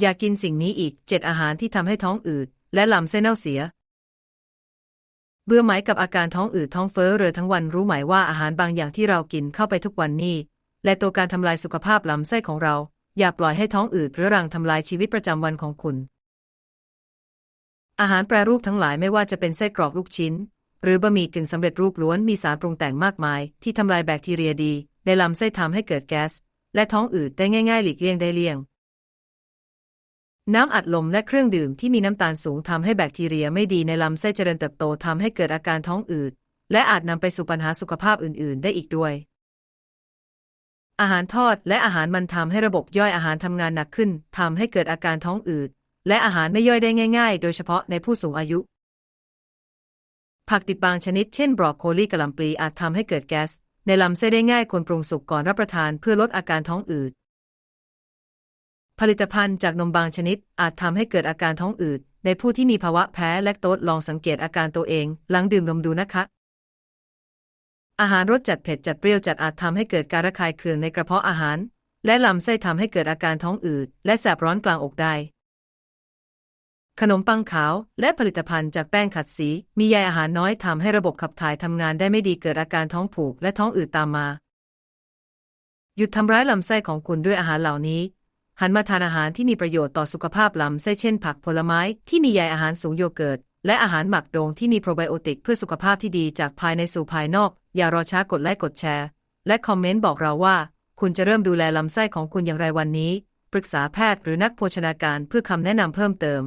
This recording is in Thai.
อย่ากินสิ่งนี้อีกเจ็ดอาหารที่ทำให้ท้องอืด และลำไส้เน่าเสีย เบื่อไหมกับอาการท้องอืดท้องเฟ้อเรือทั้งวันรู้ไหมว่าอาหารบางอย่างที่เรากินเข้าไปทุกวันนี้ และตัวการทำลายสุขภาพลำไส้ของเรา อย่าปล่อยให้ท้องอืดเรื้อรังทำลายชีวิตประจำวันของคุณ อาหารแปรรูปทั้งหลายไม่ว่าจะเป็นไส้กรอกลูกชิ้น หรือบะหมี่กึ่งสำเร็จรูปล้วนมีสารปรุงแต่งมากมาย ที่ทำลายแบคทีเรียดีในลำไส้ทำให้เกิดแก๊สและท้องอืดได้ง่าย ๆ หลีกเลี่ยงได้เลี่ยง น้ำอัดลมและเครื่องดื่มที่มีน้ำตาลสูงทำให้แบคทีเรียไม่ดีในลำไส้เจริญเติบโตทำให้เกิดอาการท้องอืด และอาจนำไปสู่ปัญหาสุขภาพอื่น ๆ ได้อีกด้วย อาหารทอดและอาหารมันทำให้ระบบย่อยอาหารทำงานหนักขึ้นทำให้เกิดอาการท้องอืด และอาหารไม่ย่อยได้ง่าย ๆ โดยเฉพาะในผู้สูงอายุ ผักดิบบางชนิดเช่นบรอกโคลีกะหล่ำปลีอาจทำให้เกิดแก๊สในลำไส้ได้ง่ายควรปรุงสุกก่อนรับประทานเพื่อลดอาการท้องอืด ผลิตภัณฑ์จากนมบางชนิด อาจทำให้เกิดอาการท้องอืด ในผู้ที่มีภาวะแพ้แลคโตสลองสังเกตอาการตัวเอง หลังดื่มนมดูนะคะ อาหารรสจัดเผ็ดจัดเปรี้ยวจัดอาจทำให้เกิดการระคายเคืองในกระเพาะอาหาร และลำไส้ทำให้เกิดอาการท้องอืด และแสบร้อนกลางอกได้ ขนมปังขาว และผลิตภัณฑ์จากแป้งขัดสี มีใยอาหารน้อยทำให้ระบบขับถ่ายทำงานได้ไม่ดีเกิดอาการท้องผูกและท้องอืดตามมาหยุดทำร้ายลำไส้ของคุณด้วยอาหารเหล่านี้ หันมาทานอาหารที่มีประโยชน์ต่อสุขภาพลำไส้เช่นผักผลไม้ที่มีใยอาหารสูงโยเกิร์ตและอาหารหมักโดงที่มีโปรไบโอติกเพื่อสุขภาพที่ดีจากภายในสู่ภายนอก อย่ารอช้ากดไลค์กดแชร์ และคอมเมนต์บอกเราว่า คุณจะเริ่มดูแลลำไส้ของคุณอย่างไรวันนี้ ปรึกษาแพทย์หรือนักโภชนาการเพื่อคำแนะนำเพิ่มเติม